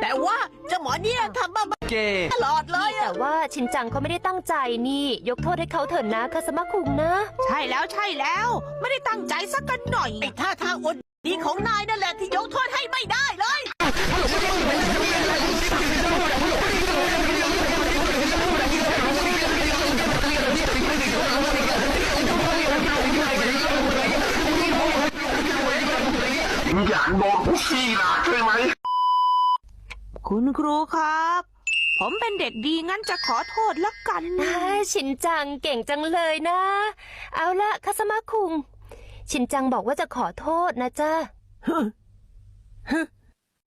แต่ว่าเจ้าหมอ เนี่ยทำมาเกตลอดเลยอะแต่ว่าชินจังเขาไม่ได้ตั้งใจนี่ ยกโทษให้เขาเถอะนะคาสมะคุงนะ ใช่แล้วใช่แล้ว ไม่ได้ตั้งใจสักกันหน่อยไอ้ท่าทางอดดีของนายนั่นแหละที่ยกโทษให้ไม่ได้เลยอยากโดนผู้ขี้หนักใช่ไหม คุณครูครับ ผมเป็นเด็กดีงั้นจะขอโทษละกันนะอ่าชินจังเก่งจังเลยนะ เอาละคาสมะคุง ชินจังบอกว่าจะขอโทษนะจ๊ะ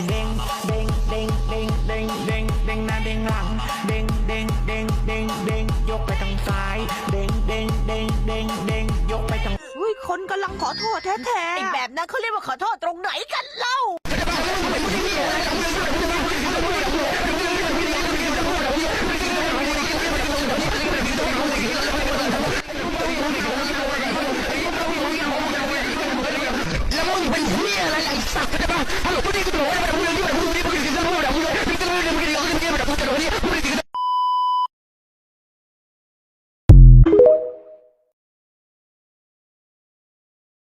เด้งเด้งเด้งเด้งเด้งเด้งเด้งหน้าเด้งหลังเด้งเด้งเด้งเด้งเด้งยกไปทางซ้ายเด้งเด้งเด้งเด้งเด้งยกไปทางอุ้ยคนกำลังขอโทษแท้ไอ้แบบนั้นเขาเรียกว่าขอโทษตรงไหนกันเล่า แล้วมึง